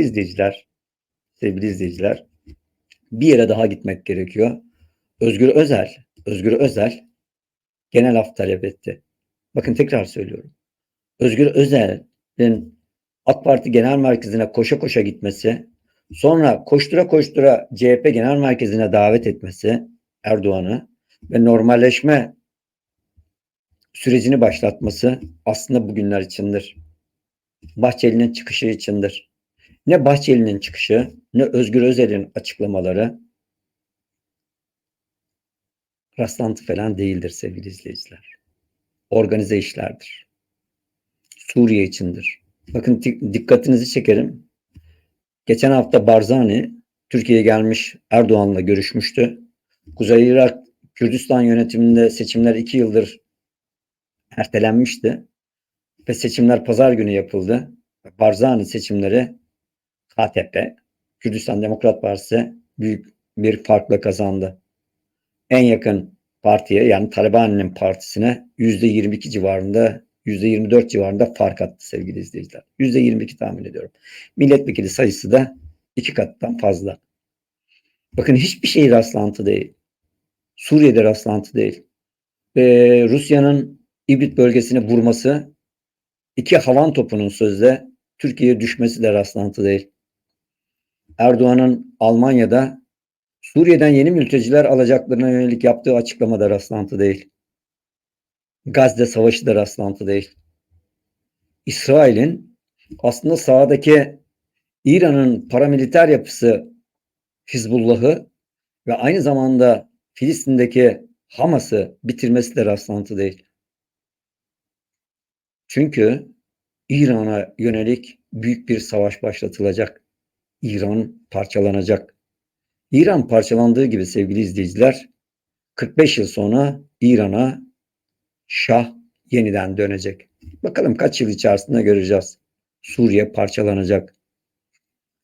izleyiciler, sevgili izleyiciler, bir yere daha gitmek gerekiyor. Özgür Özel, Özgür Özel genel af talep etti. Bakın tekrar söylüyorum. Özgür Özel'in AK Parti Genel Merkezi'ne koşa koşa gitmesi, sonra koştura koştura CHP Genel Merkezi'ne davet etmesi Erdoğan'ı ve normalleşme sürecini başlatması aslında bugünler içindir. Bahçeli'nin çıkışı içindir. Ne Bahçeli'nin çıkışı ne Özgür Özel'in açıklamaları rastlantı falan değildir sevgili izleyiciler. Organize işlerdir. Suriye içindir. Bakın dikkatinizi çekerim. Geçen hafta Barzani Türkiye'ye gelmiş Erdoğan'la görüşmüştü. Kuzey Irak Kürdistan yönetiminde seçimler iki yıldır ertelenmişti. Ve seçimler pazar günü yapıldı. Barzani seçimleri KTP, Kürdistan Demokrat Partisi büyük bir farkla kazandı. En yakın partiye yani Taliban'ın partisine yüzde 22 civarında yüzde 24 civarında fark attı sevgili izleyiciler. Yüzde 22 tahmin ediyorum. Milletvekili sayısı da iki kattan fazla. Bakın hiçbir şey rastlantı değil. Suriye'de rastlantı değil. Ee, Rusya'nın İbrit bölgesine vurması iki havan topunun sözde Türkiye'ye düşmesi de rastlantı değil. Erdoğan'ın Almanya'da Suriye'den yeni mülteciler alacaklarına yönelik yaptığı açıklamada rastlantı değil. Gazze Savaşı da rastlantı değil. İsrail'in aslında sahadaki İran'ın paramiliter yapısı Hizbullah'ı ve aynı zamanda Filistin'deki Hamas'ı bitirmesi de rastlantı değil. Çünkü İran'a yönelik büyük bir savaş başlatılacak. İran parçalanacak. İran parçalandığı gibi sevgili izleyiciler 45 yıl sonra İran'a Şah yeniden dönecek. Bakalım kaç yıl içerisinde göreceğiz. Suriye parçalanacak.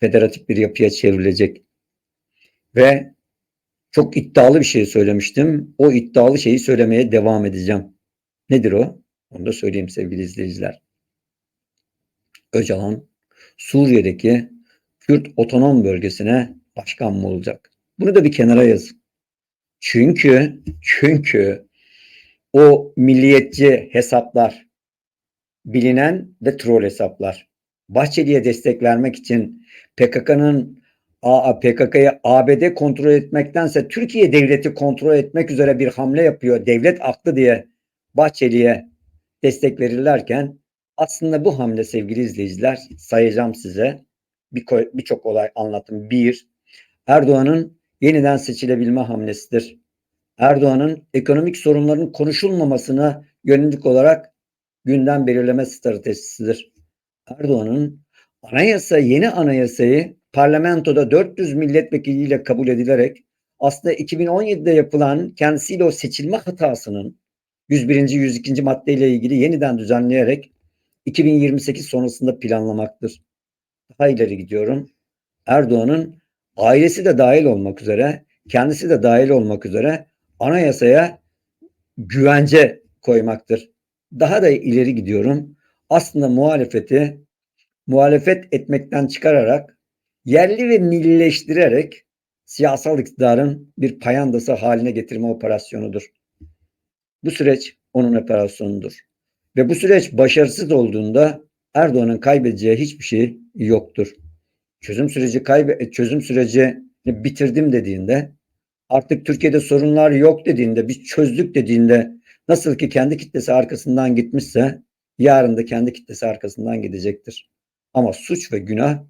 Federatif bir yapıya çevrilecek. Ve çok iddialı bir şey söylemiştim. O iddialı şeyi söylemeye devam edeceğim. Nedir o? Onu da söyleyeyim sevgili izleyiciler. Öcalan Suriye'deki Kürt otonom bölgesine başkan mı olacak? Bunu da bir kenara yaz. Çünkü çünkü o milliyetçi hesaplar bilinen ve troll hesaplar. Bahçeli'ye destek vermek için PKK'nın PKK'yı ABD kontrol etmektense Türkiye devleti kontrol etmek üzere bir hamle yapıyor. Devlet aklı diye Bahçeli'ye destek verirlerken aslında bu hamle sevgili izleyiciler sayacağım size birçok bir olay anlattım. Bir, Erdoğan'ın yeniden seçilebilme hamlesidir. Erdoğan'ın ekonomik sorunların konuşulmamasına yönelik olarak gündem belirleme stratejisidir. Erdoğan'ın anayasa, yeni anayasayı parlamentoda 400 milletvekiliyle kabul edilerek aslında 2017'de yapılan kendisiyle o seçilme hatasının 101. 102. maddeyle ilgili yeniden düzenleyerek 2028 sonrasında planlamaktır. Daha ileri gidiyorum. Erdoğan'ın ailesi de dahil olmak üzere, kendisi de dahil olmak üzere anayasaya güvence koymaktır. Daha da ileri gidiyorum. Aslında muhalefeti muhalefet etmekten çıkararak yerli ve millileştirerek siyasal iktidarın bir payandası haline getirme operasyonudur. Bu süreç onun operasyonudur. Ve bu süreç başarısız olduğunda Erdoğan'ın kaybedeceği hiçbir şey yoktur. Çözüm süreci kaybe çözüm süreci bitirdim dediğinde artık Türkiye'de sorunlar yok dediğinde biz çözdük dediğinde nasıl ki kendi kitlesi arkasından gitmişse yarın da kendi kitlesi arkasından gidecektir. Ama suç ve günah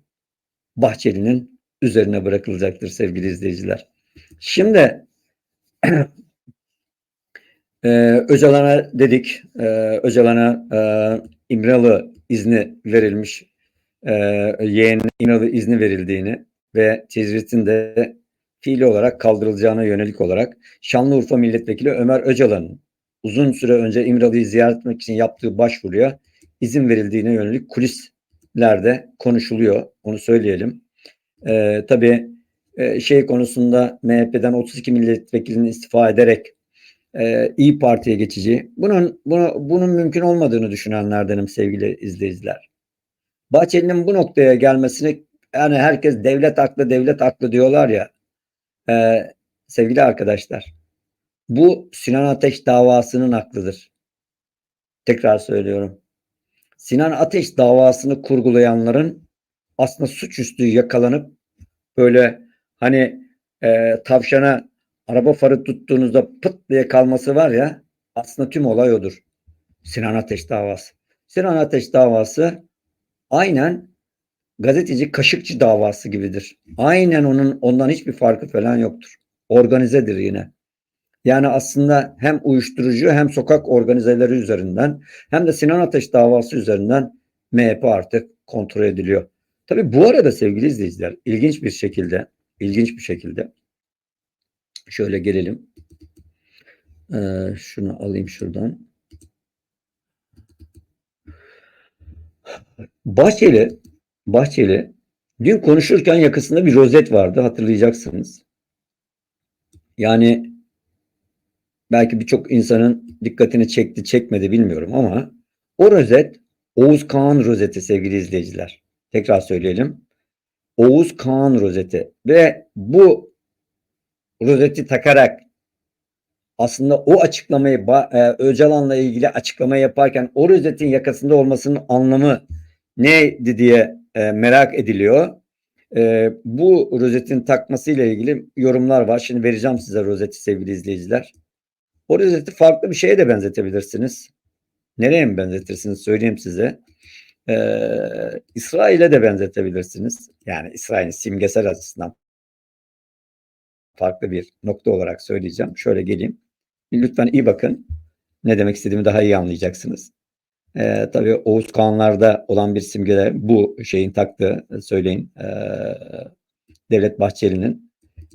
Bahçeli'nin üzerine bırakılacaktır sevgili izleyiciler. Şimdi e, Öcalan'a dedik, e, Öcalan'a e, İmralı izni verilmiş, e, yeğen İmralı izni verildiğini ve tecritin de fiili olarak kaldırılacağına yönelik olarak Şanlıurfa Milletvekili Ömer Öcalan'ın uzun süre önce İmralı'yı ziyaret etmek için yaptığı başvuruya izin verildiğine yönelik kulislerde konuşuluyor. Onu söyleyelim. Ee, tabii e, şey konusunda MHP'den 32 milletvekilinin istifa ederek e, İyi Parti'ye geçici. Bunun bunu, bunun mümkün olmadığını düşünenlerdenim sevgili izleyiciler. Bahçeli'nin bu noktaya gelmesini yani herkes devlet haklı devlet haklı diyorlar ya e, sevgili arkadaşlar bu Sinan Ateş davasının haklıdır. Tekrar söylüyorum. Sinan Ateş davasını kurgulayanların aslında suçüstü yakalanıp böyle hani e, tavşana araba farı tuttuğunuzda pıt diye kalması var ya aslında tüm olay odur. Sinan Ateş davası. Sinan Ateş davası aynen gazeteci Kaşıkçı davası gibidir. Aynen onun ondan hiçbir farkı falan yoktur. Organizedir yine. Yani aslında hem uyuşturucu hem sokak organizeleri üzerinden hem de Sinan Ateş davası üzerinden MHP artık kontrol ediliyor. Tabii bu arada sevgili izleyiciler ilginç bir şekilde ilginç bir şekilde şöyle gelelim. Ee, şunu alayım şuradan. Bahçeli Bahçeli dün konuşurken yakasında bir rozet vardı hatırlayacaksınız. Yani belki birçok insanın dikkatini çekti çekmedi bilmiyorum ama o rozet Oğuz Kağan rozeti sevgili izleyiciler. Tekrar söyleyelim. Oğuz Kağan rozeti ve bu rozeti takarak aslında o açıklamayı e, Öcalan'la ilgili açıklama yaparken o rozetin yakasında olmasının anlamı neydi diye e, merak ediliyor. E, bu rozetin takmasıyla ilgili yorumlar var. Şimdi vereceğim size rozeti sevgili izleyiciler. O rozeti farklı bir şeye de benzetebilirsiniz. Nereye mi benzetirsiniz söyleyeyim size. Ee, İsrail'e de benzetebilirsiniz. Yani İsrail'in simgesel açısından farklı bir nokta olarak söyleyeceğim. Şöyle geleyim. Lütfen iyi bakın. Ne demek istediğimi daha iyi anlayacaksınız. Ee, tabii Oğuz Kağanlar'da olan bir simgeler bu şeyin taktığı söyleyin ee, Devlet Bahçeli'nin.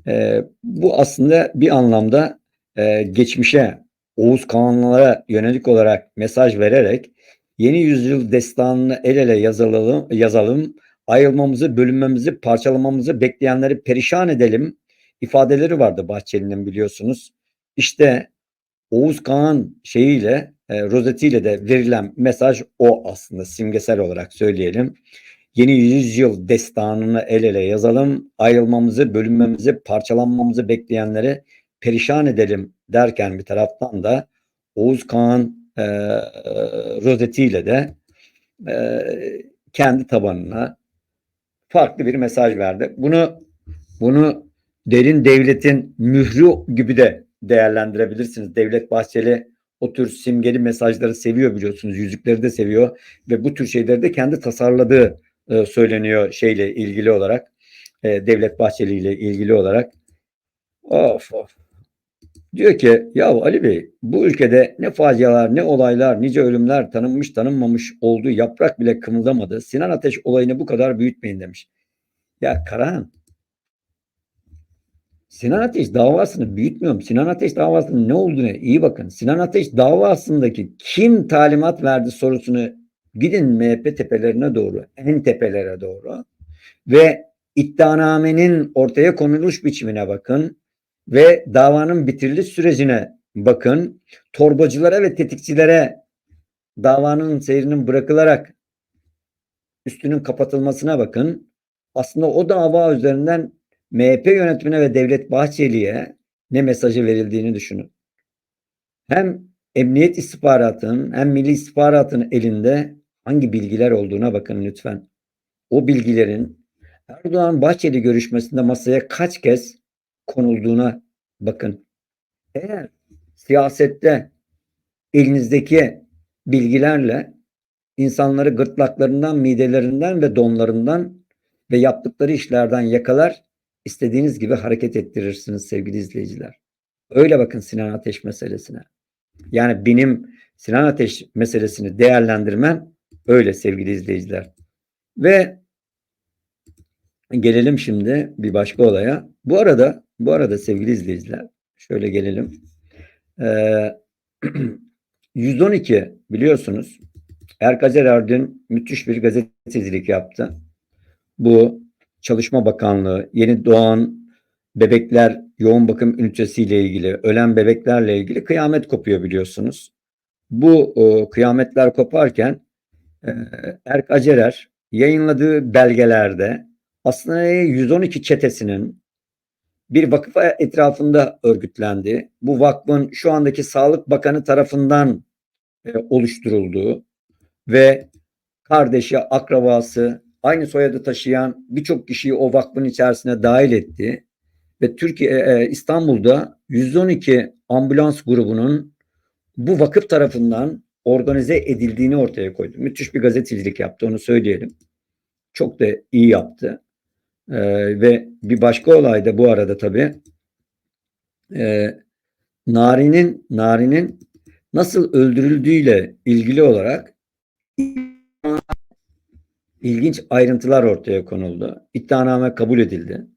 Ee, bu aslında bir anlamda e, geçmişe Oğuz Kağanlara yönelik olarak mesaj vererek yeni yüzyıl destanını el ele yazalım, yazalım ayrılmamızı, bölünmemizi, parçalamamızı bekleyenleri perişan edelim ifadeleri vardı Bahçeli'nin biliyorsunuz. İşte Oğuz Kağan şeyiyle, e, rozetiyle de verilen mesaj o aslında simgesel olarak söyleyelim. Yeni yüzyıl destanını el ele yazalım, ayrılmamızı, bölünmemizi, parçalanmamızı bekleyenleri perişan edelim derken bir taraftan da Oğuz Kağan e, rozetiyle de e, kendi tabanına farklı bir mesaj verdi. Bunu bunu derin devletin mührü gibi de değerlendirebilirsiniz. Devlet Bahçeli o tür simgeli mesajları seviyor biliyorsunuz. Yüzükleri de seviyor ve bu tür şeyleri de kendi tasarladığı e, söyleniyor şeyle ilgili olarak. E, Devlet Bahçeli ile ilgili olarak. Of of. Diyor ki ya Ali Bey bu ülkede ne facialar ne olaylar nice ölümler tanınmış tanınmamış olduğu yaprak bile kımıldamadı. Sinan Ateş olayını bu kadar büyütmeyin demiş. Ya Karahan Sinan Ateş davasını büyütmüyorum. Sinan Ateş davasının ne olduğunu iyi bakın. Sinan Ateş davasındaki kim talimat verdi sorusunu gidin MHP tepelerine doğru, en tepelere doğru ve iddianamenin ortaya konuluş biçimine bakın ve davanın bitiriliş sürecine bakın. Torbacılara ve tetikçilere davanın seyrinin bırakılarak üstünün kapatılmasına bakın. Aslında o dava üzerinden MHP yönetimine ve Devlet Bahçeli'ye ne mesajı verildiğini düşünün. Hem emniyet istihbaratının hem milli istihbaratın elinde hangi bilgiler olduğuna bakın lütfen. O bilgilerin Erdoğan Bahçeli görüşmesinde masaya kaç kez konulduğuna bakın. Eğer siyasette elinizdeki bilgilerle insanları gırtlaklarından, midelerinden ve donlarından ve yaptıkları işlerden yakalar istediğiniz gibi hareket ettirirsiniz sevgili izleyiciler. Öyle bakın Sinan Ateş meselesine. Yani benim Sinan Ateş meselesini değerlendirmem öyle sevgili izleyiciler. Ve gelelim şimdi bir başka olaya. Bu arada bu arada sevgili izleyiciler şöyle gelelim. Ee, 112 biliyorsunuz Erkazer Erdin müthiş bir gazetecilik yaptı. Bu Çalışma Bakanlığı, yeni doğan bebekler yoğun bakım ünitesiyle ilgili, ölen bebeklerle ilgili kıyamet kopuyor biliyorsunuz. Bu e, kıyametler koparken e, Erk Acerer yayınladığı belgelerde aslında 112 çetesinin bir vakıf etrafında örgütlendi. Bu vakfın şu andaki Sağlık Bakanı tarafından e, oluşturulduğu ve kardeşi, akrabası, aynı soyadı taşıyan birçok kişiyi o vakfın içerisine dahil etti. Ve Türkiye e, İstanbul'da 112 ambulans grubunun bu vakıf tarafından organize edildiğini ortaya koydu. Müthiş bir gazetecilik yaptı onu söyleyelim. Çok da iyi yaptı. Ee, ve bir başka olay da bu arada tabii e, Nari'nin Nari'nin nasıl öldürüldüğüyle ilgili olarak ilginç ayrıntılar ortaya konuldu. İddianame kabul edildi.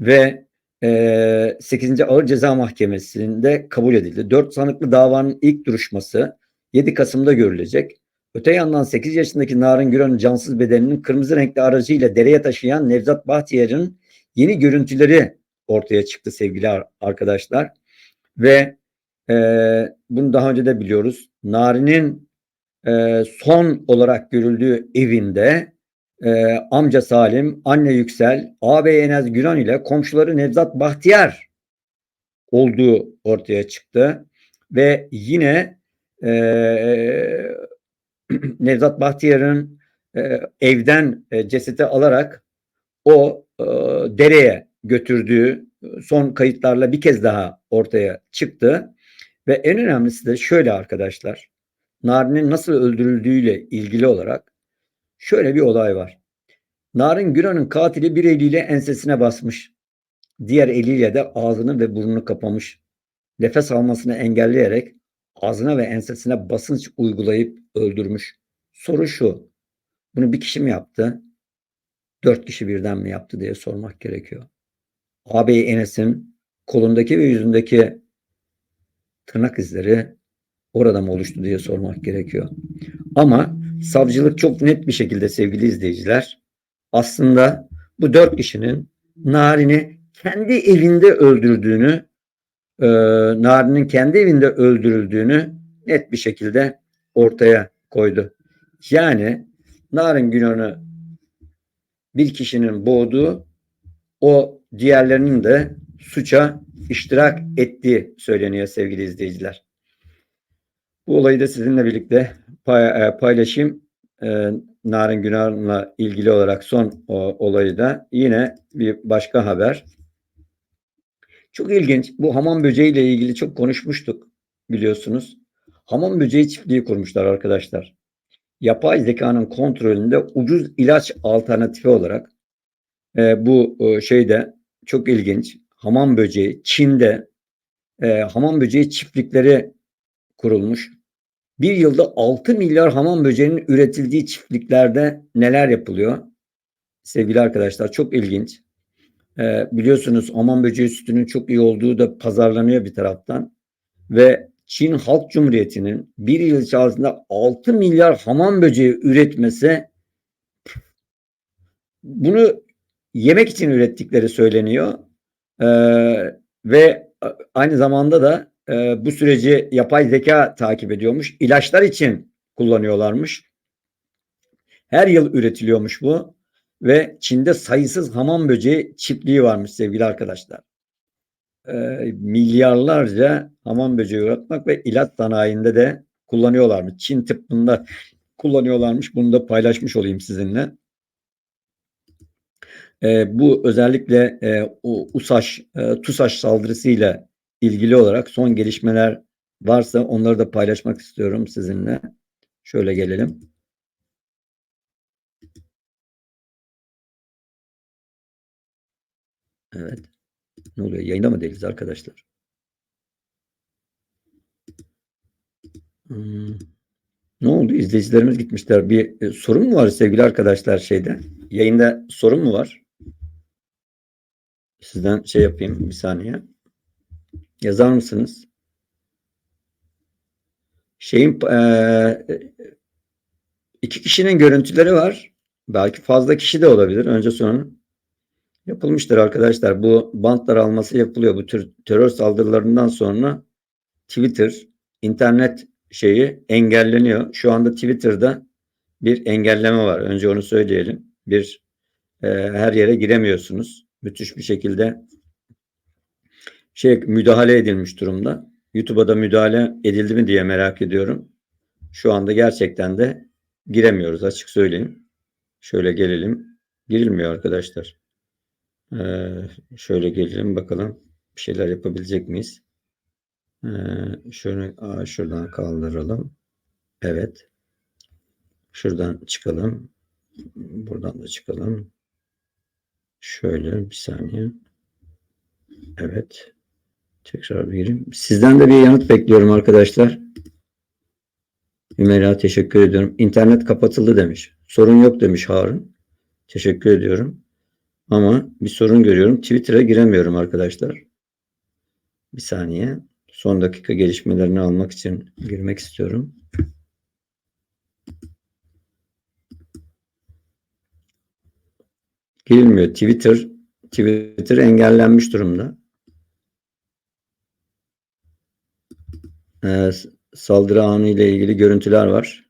Ve e, 8. Ağır Ceza Mahkemesi'nde kabul edildi. 4 sanıklı davanın ilk duruşması 7 Kasım'da görülecek. Öte yandan 8 yaşındaki Narin Güran'ın cansız bedeninin kırmızı renkli aracıyla dereye taşıyan Nevzat Bahtiyar'ın yeni görüntüleri ortaya çıktı sevgili arkadaşlar. Ve e, bunu daha önce de biliyoruz. Narin'in e, son olarak görüldüğü evinde e, amca Salim, anne Yüksel, ağabey Enes Güran ile komşuları Nevzat Bahtiyar olduğu ortaya çıktı. Ve yine e, Nevzat Bahtiyar'ın e, evden e, cesedi alarak o e, dereye götürdüğü son kayıtlarla bir kez daha ortaya çıktı. Ve en önemlisi de şöyle arkadaşlar. Narin'in nasıl öldürüldüğüyle ilgili olarak şöyle bir olay var. Narin Güran'ın katili bir eliyle ensesine basmış. Diğer eliyle de ağzını ve burnunu kapamış. Nefes almasını engelleyerek ağzına ve ensesine basınç uygulayıp öldürmüş. Soru şu. Bunu bir kişi mi yaptı? Dört kişi birden mi yaptı diye sormak gerekiyor. Ağabey Enes'in kolundaki ve yüzündeki tırnak izleri orada mı oluştu diye sormak gerekiyor. Ama savcılık çok net bir şekilde sevgili izleyiciler aslında bu dört kişinin Narin'i kendi evinde öldürdüğünü e, Narin'in kendi evinde öldürüldüğünü net bir şekilde ortaya koydu. Yani Narin Günah'ını bir kişinin boğduğu o diğerlerinin de suça iştirak ettiği söyleniyor sevgili izleyiciler. Bu olayı da sizinle birlikte e, paylaşayım. Ee, Narin Günah'la ilgili olarak son o, olayı da yine bir başka haber. Çok ilginç. Bu hamam böceği ile ilgili çok konuşmuştuk biliyorsunuz. Hamam böceği çiftliği kurmuşlar arkadaşlar. Yapay zekanın kontrolünde ucuz ilaç alternatifi olarak e, bu e, şeyde çok ilginç. Hamam böceği Çin'de e, hamam böceği çiftlikleri kurulmuş. Bir yılda 6 milyar hamam böceğinin üretildiği çiftliklerde neler yapılıyor? Sevgili arkadaşlar çok ilginç. Ee, biliyorsunuz hamam böceği sütünün çok iyi olduğu da pazarlanıyor bir taraftan. Ve Çin Halk Cumhuriyeti'nin bir yıl içerisinde 6 milyar hamam böceği üretmesi bunu yemek için ürettikleri söyleniyor. Ee, ve aynı zamanda da e, bu süreci yapay zeka takip ediyormuş. İlaçlar için kullanıyorlarmış. Her yıl üretiliyormuş bu ve Çin'de sayısız hamam böceği çiftliği varmış sevgili arkadaşlar. E, milyarlarca hamam böceği üretmek ve ilaç sanayinde de kullanıyorlarmış. Çin tıbbında kullanıyorlarmış. Bunu da paylaşmış olayım sizinle. E, bu özellikle e, USAŞ, e, TUSAŞ saldırısıyla ilgili olarak son gelişmeler varsa onları da paylaşmak istiyorum sizinle. Şöyle gelelim. Evet. Ne oluyor? Yayında mı değiliz arkadaşlar? Hmm. Ne oldu? İzleyicilerimiz gitmişler. Bir e, sorun mu var sevgili arkadaşlar şeyde? Yayında sorun mu var? Sizden şey yapayım bir saniye. Yazar mısınız? Şeyin e, iki kişinin görüntüleri var. Belki fazla kişi de olabilir. Önce sonra yapılmıştır arkadaşlar. Bu bantlar alması yapılıyor. Bu tür terör saldırılarından sonra Twitter, internet şeyi engelleniyor. Şu anda Twitter'da bir engelleme var. Önce onu söyleyelim. Bir e, her yere giremiyorsunuz. Müthiş bir şekilde şey müdahale edilmiş durumda. YouTube'a da müdahale edildi mi diye merak ediyorum. Şu anda gerçekten de giremiyoruz açık söyleyeyim. Şöyle gelelim. Girilmiyor arkadaşlar. Ee, şöyle gelelim bakalım bir şeyler yapabilecek miyiz? Ee, şöyle aa, şuradan kaldıralım. Evet. Şuradan çıkalım. Buradan da çıkalım. Şöyle bir saniye. Evet. Tekrar bir gireyim. Sizden de bir yanıt bekliyorum arkadaşlar. Hümeyra teşekkür ediyorum. İnternet kapatıldı demiş. Sorun yok demiş Harun. Teşekkür ediyorum. Ama bir sorun görüyorum. Twitter'a giremiyorum arkadaşlar. Bir saniye. Son dakika gelişmelerini almak için girmek istiyorum. Girilmiyor. Twitter Twitter engellenmiş durumda. Ee, saldırı anı ile ilgili görüntüler var.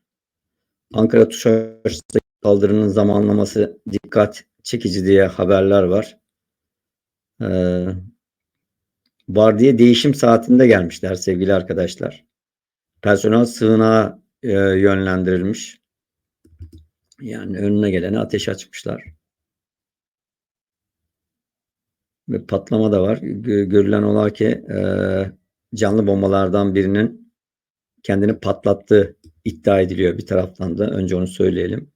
Ankara Tuşaş'ta saldırının zamanlaması dikkat çekici diye haberler var. Ee, vardiya değişim saatinde gelmişler sevgili arkadaşlar. Personel sığınağa e, yönlendirilmiş. Yani önüne gelene ateş açmışlar. Ve patlama da var. Gö- görülen ola ki e, canlı bombalardan birinin kendini patlattığı iddia ediliyor bir taraftan da. Önce onu söyleyelim.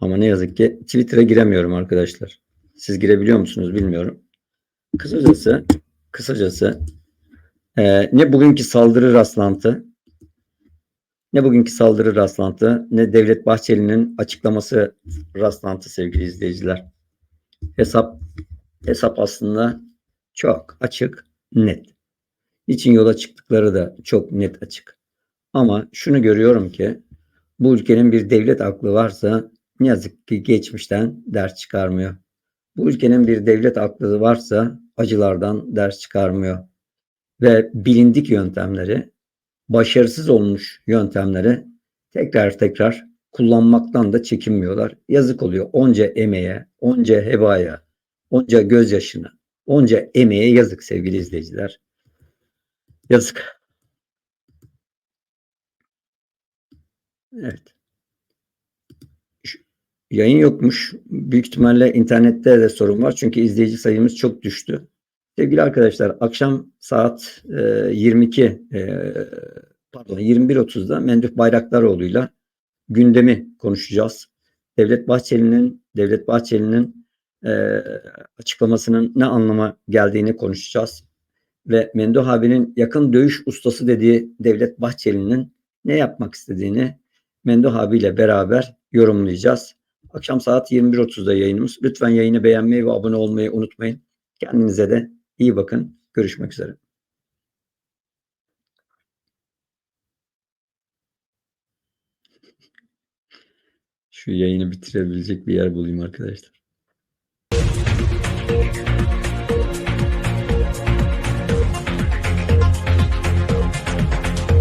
Ama ne yazık ki Twitter'a giremiyorum arkadaşlar. Siz girebiliyor musunuz bilmiyorum. Kısacası kısacası e, ne bugünkü saldırı rastlantı ne bugünkü saldırı rastlantı ne Devlet Bahçeli'nin açıklaması rastlantı sevgili izleyiciler. Hesap hesap aslında çok açık, net. Niçin yola çıktıkları da çok net açık. Ama şunu görüyorum ki bu ülkenin bir devlet aklı varsa ne yazık ki geçmişten ders çıkarmıyor. Bu ülkenin bir devlet aklı varsa acılardan ders çıkarmıyor. Ve bilindik yöntemleri, başarısız olmuş yöntemleri tekrar tekrar kullanmaktan da çekinmiyorlar. Yazık oluyor onca emeğe, onca hebaya, onca gözyaşına, onca emeğe yazık sevgili izleyiciler. Yazık. Evet. Yayın yokmuş. Büyük ihtimalle internette de sorun var. Çünkü izleyici sayımız çok düştü. Sevgili arkadaşlar akşam saat e, 22 e, pardon 21.30'da Mendük Bayraktaroğlu'yla gündemi konuşacağız. Devlet Bahçeli'nin Devlet Bahçeli'nin e, açıklamasının ne anlama geldiğini konuşacağız. Ve Memduh abinin yakın dövüş ustası dediği Devlet Bahçeli'nin ne yapmak istediğini Memduh abiyle beraber yorumlayacağız. Akşam saat 21.30'da yayınımız. Lütfen yayını beğenmeyi ve abone olmayı unutmayın. Kendinize de iyi bakın. Görüşmek üzere. Şu yayını bitirebilecek bir yer bulayım arkadaşlar.